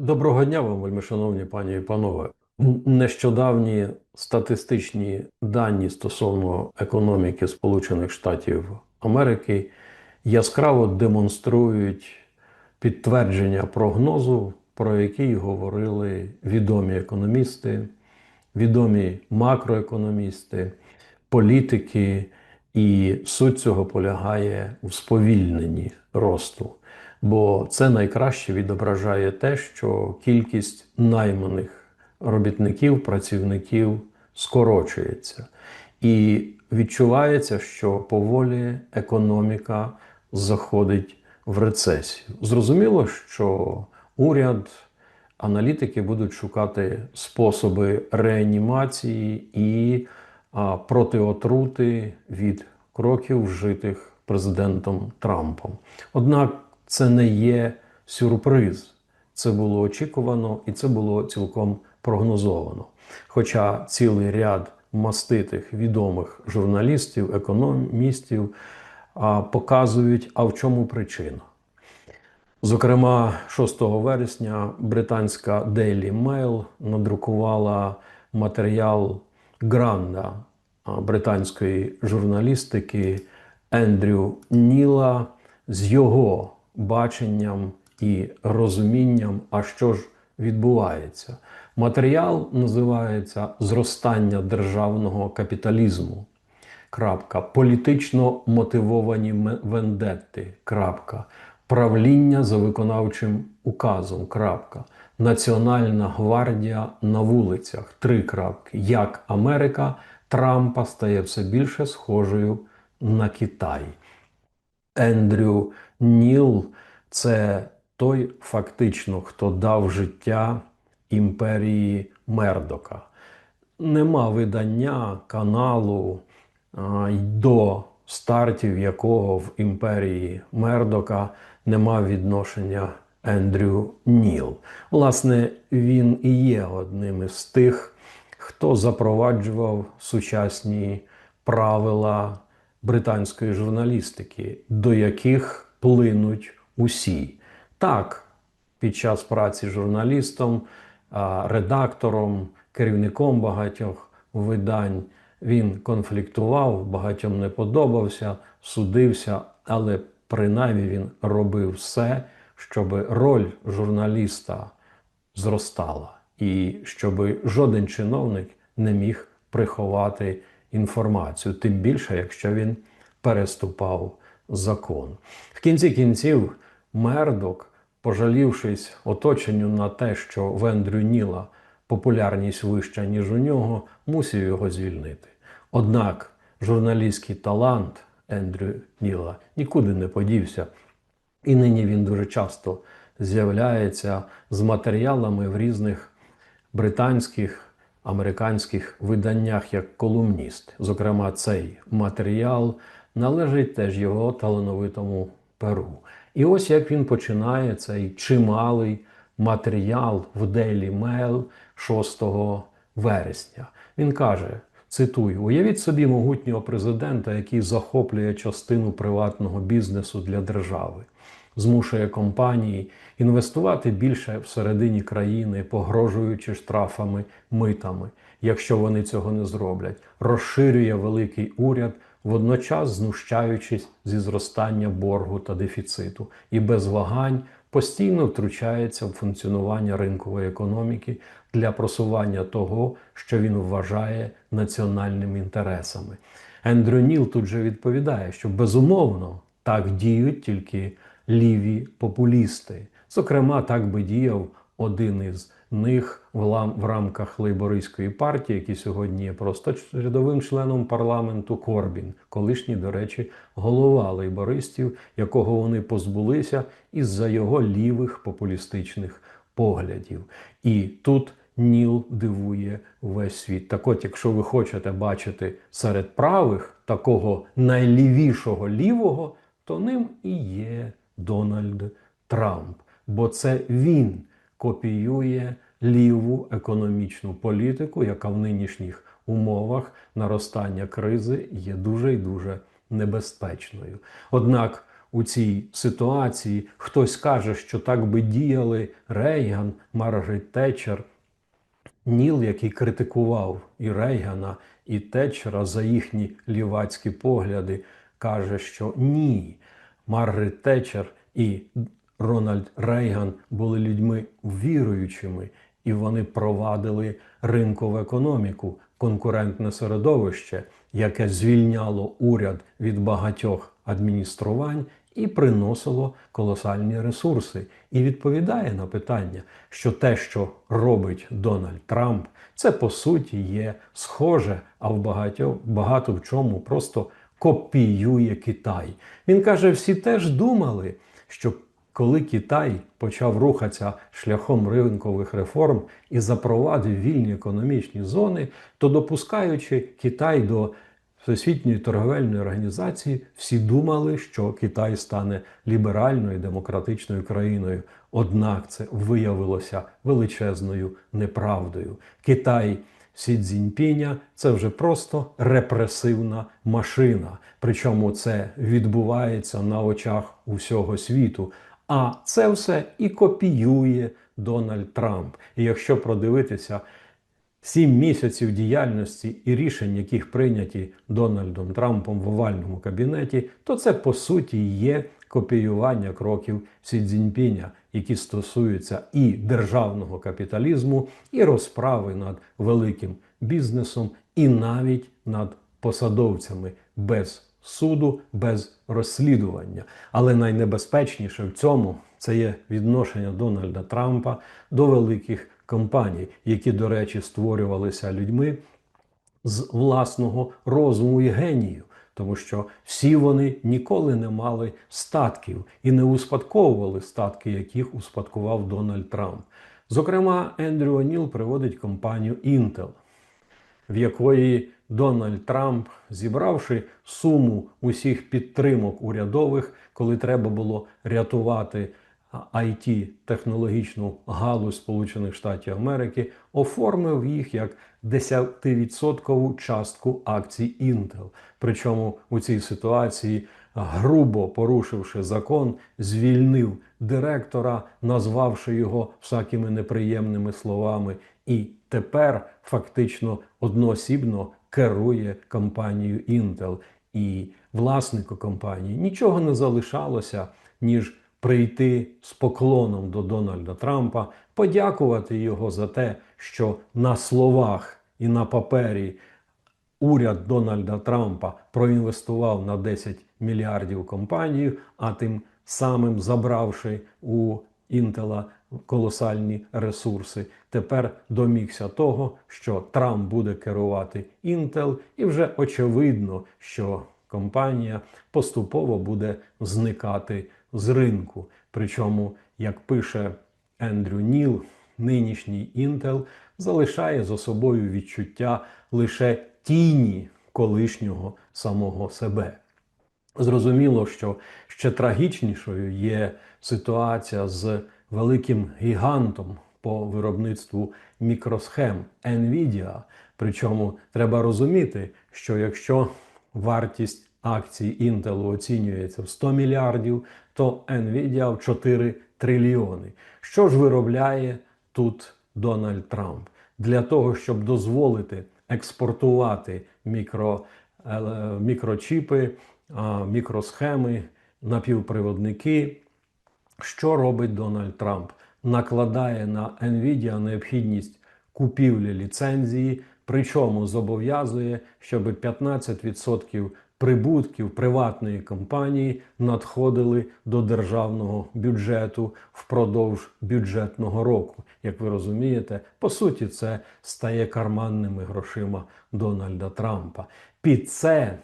Доброго дня вам, вельми шановні пані і панове. Нещодавні статистичні дані стосовно економіки Сполучених Штатів Америки яскраво демонструють підтвердження прогнозу, про який говорили відомі економісти, відомі макроекономісти, політики, і суть цього полягає в сповільненні росту. Бо це найкраще відображає те, що кількість найманих робітників, працівників скорочується. І відчувається, що поволі економіка заходить в рецесію. Зрозуміло, що уряд, аналітики будуть шукати способи реанімації і а, протиотрути від кроків, вжитих президентом Трампом. Однак це не є сюрприз. Це було очікувано і це було цілком прогнозовано. Хоча цілий ряд маститих відомих журналістів, економістів показують, а в чому причина. Зокрема, 6 вересня британська Daily Mail надрукувала матеріал Гранда британської журналістики Ендрю Ніла з його баченням і розумінням, а що ж відбувається. Матеріал називається Зростання державного капіталізму. Крапка. Політично мотивовані вендетти. Крапка. Правління за виконавчим указом. Крапка. Національна гвардія на вулицях. Три крапки. Як Америка Трампа стає все більше схожою на Китай. Ендрю Ніл це той, фактично, хто дав життя імперії Мердока. Нема видання каналу а, до стартів якого в імперії Мердока нема відношення Ендрю Ніл. Власне, він і є одним із тих, хто запроваджував сучасні правила британської журналістики, до яких плинуть усі. Так, під час праці журналістом, редактором, керівником багатьох видань він конфліктував, багатьом не подобався, судився, але принаймні він робив все, щоб роль журналіста зростала, і щоб жоден чиновник не міг приховати інформацію, тим більше, якщо він переступав закон. В кінці кінців Мердок, пожалівшись оточенню на те, що в Ендрю Ніла популярність вища, ніж у нього, мусив його звільнити. Однак журналістський талант Ендрю Ніла нікуди не подівся, і нині він дуже часто з'являється з матеріалами в різних британських американських виданнях як колумніст. Зокрема, цей матеріал належить теж його талановитому перу. І ось як він починає цей чималий матеріал в Daily Mail 6 вересня. Він каже: цитую: уявіть собі могутнього президента, який захоплює частину приватного бізнесу для держави змушує компанії інвестувати більше всередині країни, погрожуючи штрафами, митами, якщо вони цього не зроблять, розширює великий уряд, водночас знущаючись зі зростання боргу та дефіциту, і без вагань постійно втручається в функціонування ринкової економіки для просування того, що він вважає національними інтересами. Ендрю Ніл тут же відповідає, що безумовно так діють тільки ліві популісти. Зокрема, так би діяв один із них в рамках лейбористської партії, який сьогодні є просто рядовим членом парламенту Корбін, колишній, до речі, голова лейбористів, якого вони позбулися із-за його лівих популістичних поглядів. І тут Ніл дивує весь світ. Так от, якщо ви хочете бачити серед правих такого найлівішого лівого, то ним і є Дональд Трамп, бо це він копіює ліву економічну політику, яка в нинішніх умовах наростання кризи є дуже і дуже небезпечною. Однак у цій ситуації. Хтось каже, що так би діяли Рейган, Маргарет Тетчер, Ніл, який критикував і Рейгана, і Тетчера за їхні лівацькі погляди, каже, що ні. Маргарет Тетчер і Рональд Рейган були людьми віруючими, і вони провадили ринкову економіку, конкурентне середовище, яке звільняло уряд від багатьох адмініструвань і приносило колосальні ресурси. І відповідає на питання, що те, що робить Дональд Трамп, це по суті є схоже, а в багатьох багато в чому просто копіює Китай. Він каже: всі теж думали, що коли Китай почав рухатися шляхом ринкових реформ і запровадив вільні економічні зони, то допускаючи Китай до Всесвітньої торговельної організації, всі думали, що Китай стане ліберальною демократичною країною. Однак це виявилося величезною неправдою. Китай Сі Цзіньпіня – це вже просто репресивна машина. Причому це відбувається на очах усього світу. А це все і копіює Дональд Трамп. І якщо продивитися сім місяців діяльності і рішень, яких прийняті Дональдом Трампом в овальному кабінеті, то це по суті є копіювання кроків Сі Цзіньпіня, які стосуються і державного капіталізму, і розправи над великим бізнесом, і навіть над посадовцями без суду, без розслідування. Але найнебезпечніше в цьому це є відношення Дональда Трампа до великих компаній, які, до речі, створювалися людьми з власного розуму і генію. Тому що всі вони ніколи не мали статків і не успадковували статки, яких успадкував Дональд Трамп. Зокрема, Ендрю О'Ніл приводить компанію Intel, в якої Дональд Трамп, зібравши суму усіх підтримок урядових, коли треба було рятувати it технологічну галузь Сполучених Штатів Америки, оформив їх як 10% частку акцій Intel. Причому у цій ситуації, грубо порушивши закон, звільнив директора, назвавши його всякими неприємними словами, і тепер фактично одноосібно керує компанією Intel. І власнику компанії нічого не залишалося, ніж прийти з поклоном до Дональда Трампа, подякувати його за те, що на словах і на папері уряд Дональда Трампа проінвестував на 10 мільярдів компанію, а тим самим забравши у Інтела колосальні ресурси. Тепер домігся того, що Трамп буде керувати Intel, і вже очевидно, що компанія поступово буде зникати з ринку. Причому, як пише Ендрю Ніл, нинішній Intel залишає за собою відчуття лише тіні колишнього самого себе. Зрозуміло, що ще трагічнішою є ситуація з великим гігантом по виробництву мікросхем Nvidia. Причому треба розуміти, що якщо вартість акцій Intel оцінюється в 100 мільярдів, то Nvidia в 4 трильйони. Що ж виробляє тут Дональд Трамп? Для того, щоб дозволити експортувати мікро, е, мікрочіпи, мікросхеми, напівприводники. Що робить Дональд Трамп? Накладає на Nvidia необхідність купівлі ліцензії, причому зобов'язує, щоб 15% прибутків приватної компанії надходили до державного бюджету впродовж бюджетного року. Як ви розумієте, по суті, це стає карманними грошима Дональда Трампа. Під це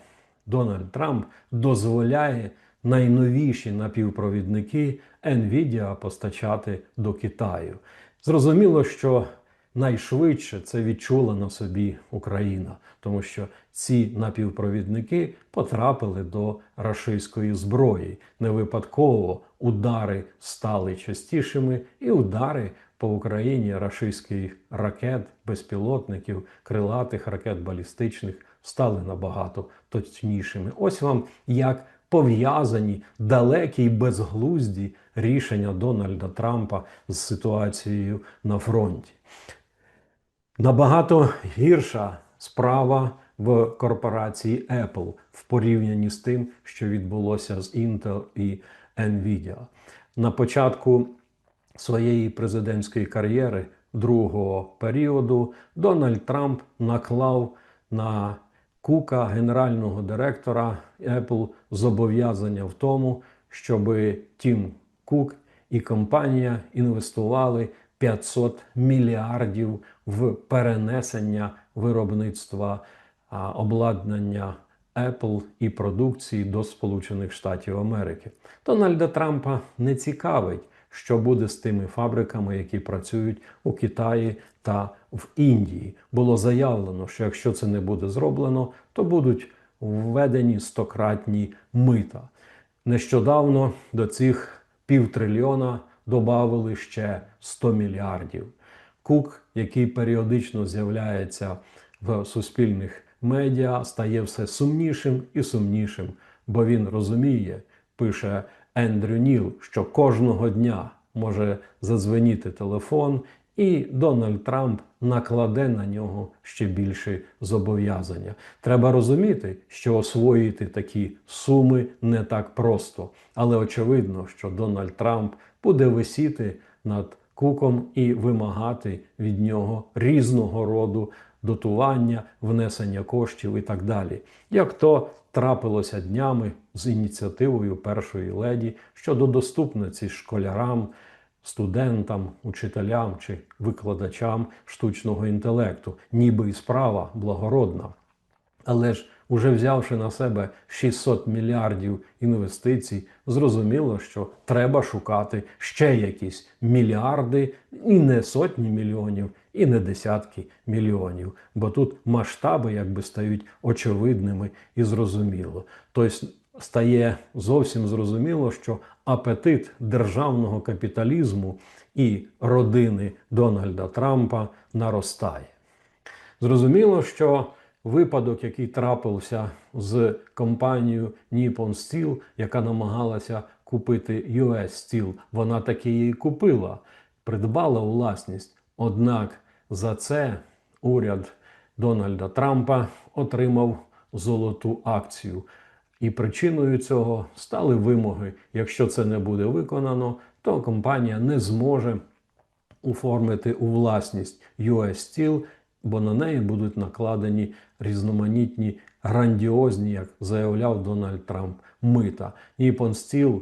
Дональд Трамп дозволяє найновіші напівпровідники Nvidia постачати до Китаю. Зрозуміло, що найшвидше це відчула на собі Україна, тому що ці напівпровідники потрапили до рашистської зброї. Не випадково удари стали частішими, і удари по Україні рашистських ракет, безпілотників, крилатих ракет балістичних стали набагато точнішими. Ось вам як пов'язані далекі й безглузді рішення Дональда Трампа з ситуацією на фронті. Набагато гірша справа в корпорації Apple в порівнянні з тим, що відбулося з Intel і Nvidia. На початку своєї президентської кар'єри другого періоду Дональд Трамп наклав на Кука, генерального директора Apple, зобов'язання в тому, щоб Тім Кук і компанія інвестували 500 мільярдів в перенесення виробництва обладнання Apple і продукції до Сполучених Штатів Америки. Дональда Трампа не цікавить, що буде з тими фабриками, які працюють у Китаї та в Індії. Було заявлено, що якщо це не буде зроблено, то будуть введені стократні мита. Нещодавно до цих півтрильйона додали ще 100 мільярдів. Кук, який періодично з'являється в суспільних медіа, стає все сумнішим і сумнішим, бо він розуміє, пише Ендрю Ніл, що кожного дня може задзвеніти телефон, і Дональд Трамп накладе на нього ще більше зобов'язання. Треба розуміти, що освоїти такі суми не так просто, але очевидно, що Дональд Трамп буде висіти над куком і вимагати від нього різного роду дотування, внесення коштів і так далі. Як то трапилося днями з ініціативою першої леді щодо доступності школярам, студентам, учителям чи викладачам штучного інтелекту, ніби і справа благородна. Але ж, уже взявши на себе 600 мільярдів інвестицій, зрозуміло, що треба шукати ще якісь мільярди, і не сотні мільйонів, і не десятки мільйонів. Бо тут масштаби якби стають очевидними і зрозуміло. Тобто стає зовсім зрозуміло, що апетит державного капіталізму і родини Дональда Трампа наростає. Зрозуміло, що випадок, який трапився з компанією Nippon Steel, яка намагалася купити US Steel, вона таки її купила, придбала власність. Однак за це уряд Дональда Трампа отримав золоту акцію. І причиною цього стали вимоги. Якщо це не буде виконано, то компанія не зможе оформити у власність US Steel, бо на неї будуть накладені різноманітні грандіозні, як заявляв Дональд Трамп, мита. Nippon Steel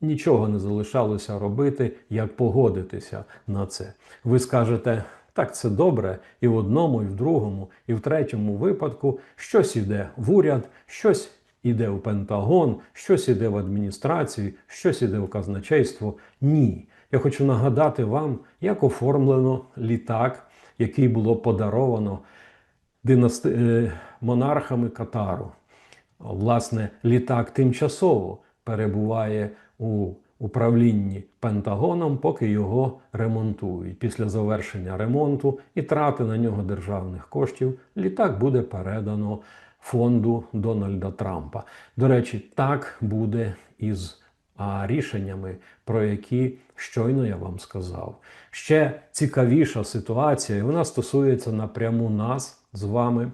нічого не залишалося робити, як погодитися на це. Ви скажете. Так, це добре, і в одному, і в другому, і в третьому випадку щось іде в уряд, щось іде в Пентагон, щось іде в адміністрацію, щось іде в казначейство. Ні. Я хочу нагадати вам, як оформлено літак, який було подаровано династи... е, монархами Катару. Власне, літак тимчасово перебуває у управлінні Пентагоном, поки його ремонтують. Після завершення ремонту і трати на нього державних коштів літак буде передано фонду Дональда Трампа. До речі, так буде із рішеннями, про які щойно я вам сказав. Ще цікавіша ситуація, і вона стосується напряму нас з вами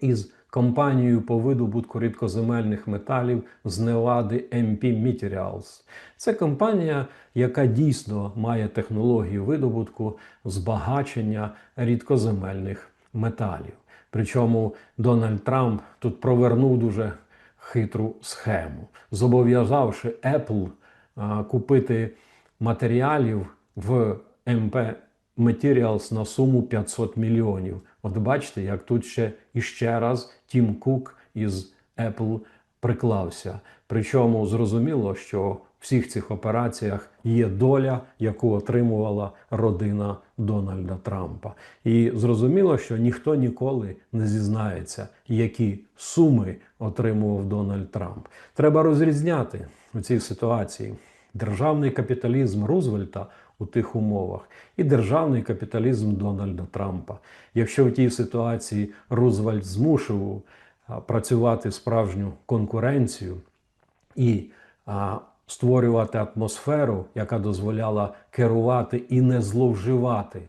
із компанією по видобутку рідкоземельних металів з Невади MP Materials. Це компанія, яка дійсно має технологію видобутку збагачення рідкоземельних металів. Причому Дональд Трамп тут провернув дуже хитру схему, зобов'язавши Apple купити матеріалів в MP Materials на суму 500 мільйонів. От бачите, як тут ще іще раз Тім Кук із Apple приклався. Причому зрозуміло, що в всіх цих операціях є доля, яку отримувала родина Дональда Трампа. І зрозуміло, що ніхто ніколи не зізнається, які суми отримував Дональд Трамп. Треба розрізняти у цій ситуації державний капіталізм Рузвельта у тих умовах і державний капіталізм Дональда Трампа. Якщо в тій ситуації Рузвельт змушував працювати справжню конкуренцію, і а, створювати атмосферу, яка дозволяла керувати і не зловживати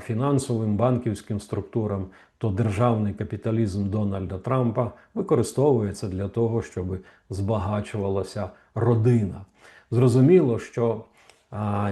фінансовим банківським структурам, то державний капіталізм Дональда Трампа використовується для того, щоб збагачувалася родина. Зрозуміло, що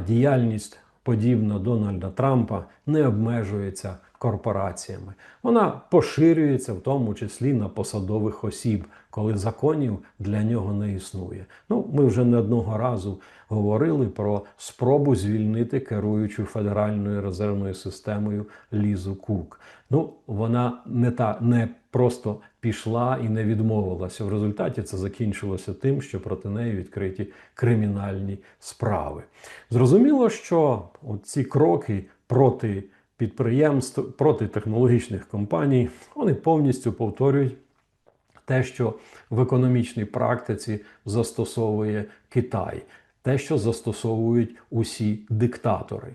діяльність подібна Дональда Трампа не обмежується корпораціями. Вона поширюється в тому числі на посадових осіб, коли законів для нього не існує. Ну, ми вже не одного разу говорили про спробу звільнити керуючу федеральною резервною системою Лізу Кук. Ну, вона не та не просто пішла і не відмовилася. В результаті це закінчилося тим, що проти неї відкриті кримінальні справи. Зрозуміло, що ці кроки проти підприємств, проти технологічних компаній, вони повністю повторюють те, що в економічній практиці застосовує Китай, те, що застосовують усі диктатори.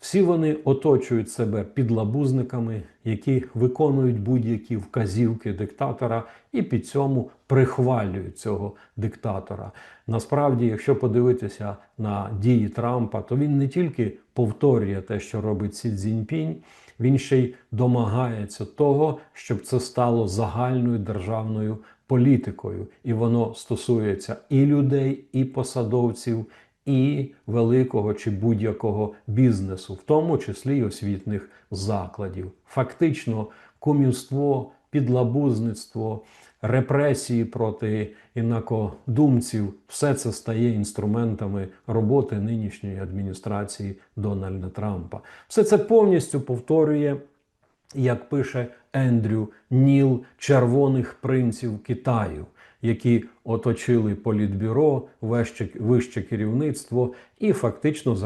Всі вони оточують себе підлабузниками, які виконують будь-які вказівки диктатора, і під цьому прихвалюють цього диктатора. Насправді, якщо подивитися на дії Трампа, то він не тільки повторює те, що робить Сі Цзіньпінь, він ще й домагається того, щоб це стало загальною державною політикою, і воно стосується і людей, і посадовців і великого чи будь-якого бізнесу, в тому числі й освітних закладів. Фактично, кумівство, підлабузництво, репресії проти інакодумців все це стає інструментами роботи нинішньої адміністрації Дональда Трампа. Все це повністю повторює. Як пише Ендрю Ніл червоних принців Китаю, які оточили політбюро, вище, керівництво і фактично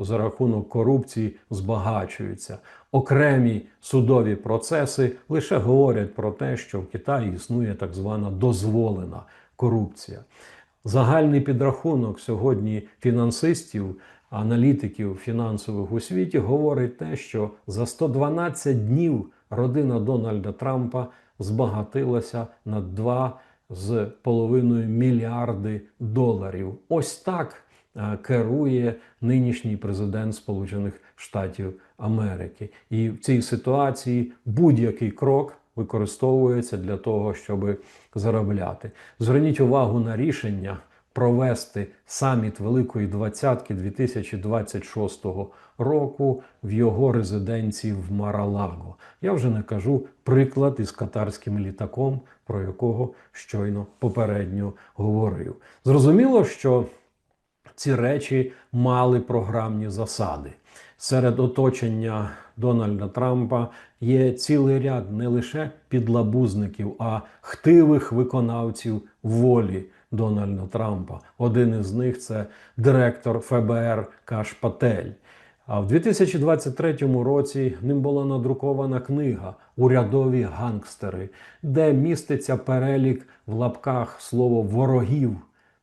за рахунок корупції збагачуються. Окремі судові процеси лише говорять про те, що в Китаї існує так звана дозволена корупція. Загальний підрахунок сьогодні фінансистів. Аналітиків фінансових у світі говорить те, що за 112 днів родина Дональда Трампа збагатилася на 2 з половиною мільярди доларів. Ось так е, керує нинішній президент Сполучених Штатів Америки. І в цій ситуації будь-який крок використовується для того, щоб заробляти. Зверніть увагу на рішення. Провести саміт Великої Двадцятки 2026 року в його резиденції в Маралаго. Я вже не кажу приклад із катарським літаком, про якого щойно попередньо говорив. Зрозуміло, що ці речі мали програмні засади. Серед оточення Дональда Трампа є цілий ряд не лише підлабузників, а хтивих виконавців волі Дональда Трампа. Один із них це директор ФБР Каш Патель. А в 2023 році ним була надрукована книга Урядові гангстери, де міститься перелік в лапках слово ворогів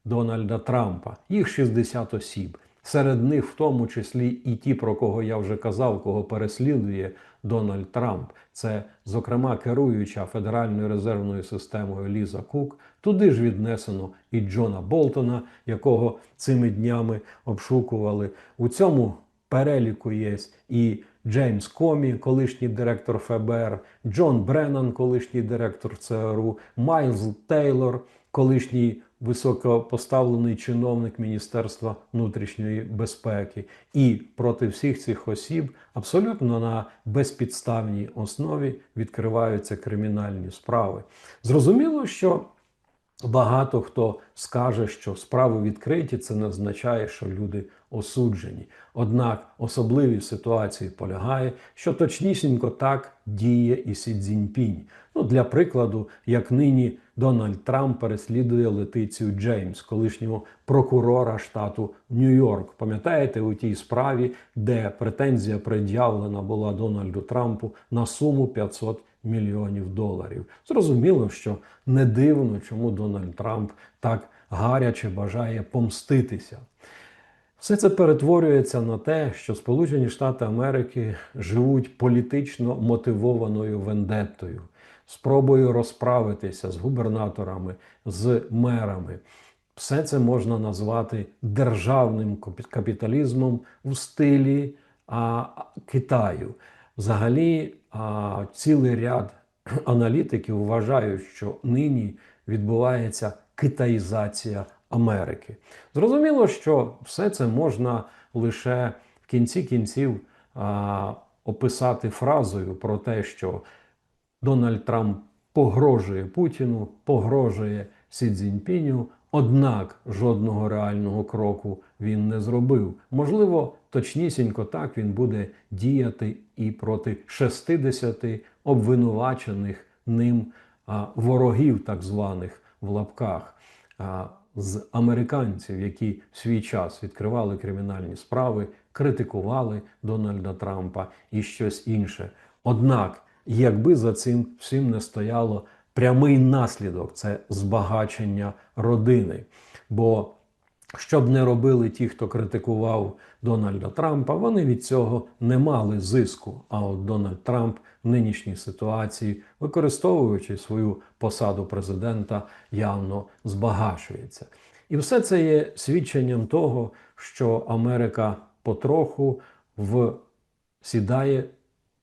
Дональда Трампа. Їх 60 осіб. Серед них, в тому числі, і ті, про кого я вже казав, кого переслідує Дональд Трамп. Це, зокрема, керуюча Федеральною резервною системою Ліза Кук. Туди ж віднесено і Джона Болтона, якого цими днями обшукували. У цьому переліку є і Джеймс Комі, колишній директор ФБР, Джон Бреннан, колишній директор ЦРУ, Майлз Тейлор, колишній високопоставлений чиновник Міністерства внутрішньої безпеки. І проти всіх цих осіб абсолютно на безпідставній основі відкриваються кримінальні справи. Зрозуміло, що Багато хто скаже, що справи відкриті, це не означає, що люди осуджені. Однак особливі ситуації полягає, що точнісінько так діє і Сі Цзіньпінь. Ну, Для прикладу, як нині Дональд Трамп переслідує Летицію Джеймс, колишнього прокурора штату Нью-Йорк. Пам'ятаєте у тій справі, де претензія пред'явлена була Дональду Трампу на суму 500 мільйонів доларів. Зрозуміло, що не дивно, чому Дональд Трамп так гаряче бажає помститися. Все це перетворюється на те, що Сполучені Штати Америки живуть політично мотивованою вендеттою, спробою розправитися з губернаторами, з мерами, все це можна назвати державним капіталізмом в стилі а, Китаю. Взагалі, цілий ряд аналітиків вважають, що нині відбувається китаїзація Америки. Зрозуміло, що все це можна лише в кінці кінців описати фразою про те, що Дональд Трамп погрожує Путіну, погрожує Сі Цзіньпіню, однак жодного реального кроку він не зробив. Можливо, точнісінько так він буде діяти і проти 60 обвинувачених ним ворогів, так званих в лапках. З американців, які в свій час відкривали кримінальні справи, критикували Дональда Трампа і щось інше. Однак, якби за цим всім не стояло прямий наслідок це збагачення родини. Бо що б не робили ті, хто критикував Дональда Трампа, вони від цього не мали зиску. А от Дональд Трамп в нинішній ситуації, використовуючи свою посаду президента, явно збагачується. І все це є свідченням того, що Америка потроху в сідає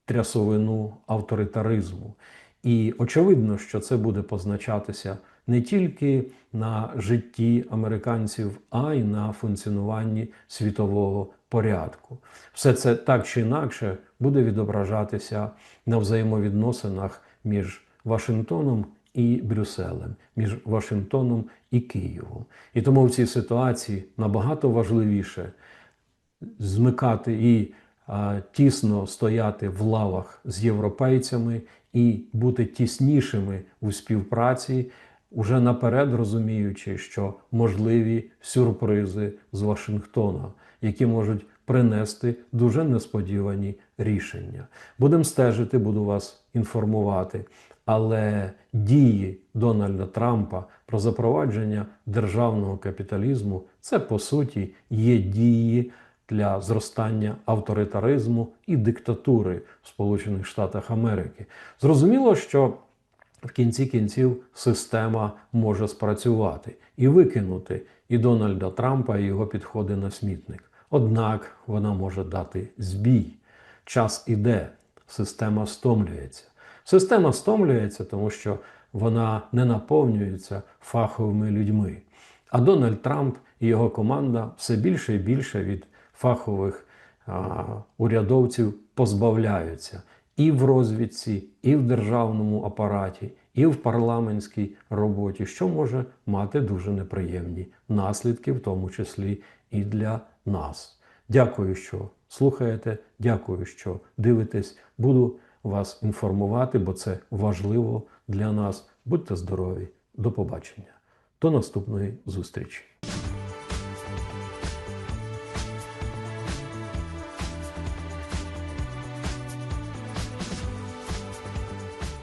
трясовину авторитаризму. І очевидно, що це буде позначатися не тільки на житті американців, а й на функціонуванні світового порядку. Все це так чи інакше буде відображатися на взаємовідносинах між Вашингтоном і Брюсселем, між Вашингтоном і Києвом. І тому в цій ситуації набагато важливіше змикати і тісно стояти в лавах з європейцями і бути тіснішими у співпраці, уже наперед розуміючи, що можливі сюрпризи з Вашингтона, які можуть принести дуже несподівані рішення. Будемо стежити, буду вас інформувати. Але дії Дональда Трампа про запровадження державного капіталізму це по суті є дії для зростання авторитаризму і диктатури в Сполучених Штатах Америки. Зрозуміло, що в кінці кінців система може спрацювати і викинути і Дональда Трампа, і його підходи на смітник. Однак вона може дати збій. Час іде, система стомлюється. Система стомлюється, тому що вона не наповнюється фаховими людьми. А Дональд Трамп і його команда все більше і більше від фахових а, урядовців позбавляються і в розвідці, і в державному апараті, і в парламентській роботі, що може мати дуже неприємні наслідки, в тому числі і для нас. Дякую, що слухаєте. Дякую, що дивитесь. Буду вас інформувати, бо це важливо для нас. Будьте здорові! До побачення. До наступної зустрічі.